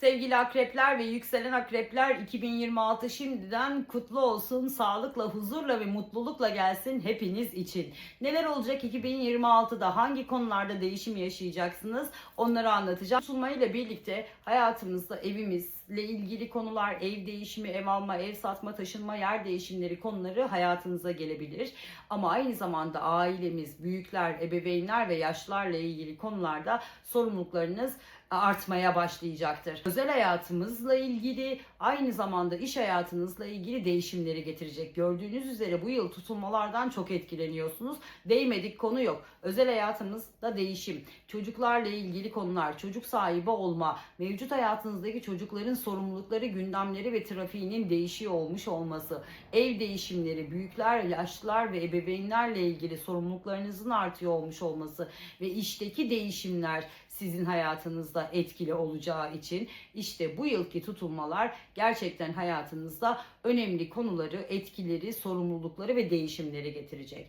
Sevgili akrepler ve yükselen akrepler 2026 şimdiden kutlu olsun. Sağlıkla, huzurla ve mutlulukla gelsin hepiniz için. Neler olacak 2026'da? Hangi konularda değişim yaşayacaksınız? Onları anlatacağım. Sunmayla birlikte hayatımızda evimizle ilgili konular, ev değişimi, ev alma, ev satma, taşınma, yer değişimleri konuları hayatınıza gelebilir. Ama aynı zamanda ailemiz, büyükler, ebeveynler ve yaşlarla ilgili konularda sorumluluklarınız artmaya başlayacaktır. Özel hayatımızla ilgili aynı zamanda iş hayatınızla ilgili değişimleri getirecek. Gördüğünüz üzere bu yıl tutulmalardan çok etkileniyorsunuz. Değmedik konu yok. Özel hayatımızda değişim, çocuklarla ilgili konular, çocuk sahibi olma, mevcut hayatınızdaki çocukların sorumlulukları, gündemleri ve trafiğinin değişiyor olmuş olması, ev değişimleri, büyükler, yaşlılar ve ebeveynlerle ilgili sorumluluklarınızın artıyor olmuş olması ve işteki değişimler sizin hayatınızda etkili olacağı için işte bu yılki tutulmalar gerçekten hayatınızda önemli konuları, etkileri, sorumlulukları ve değişimleri getirecek.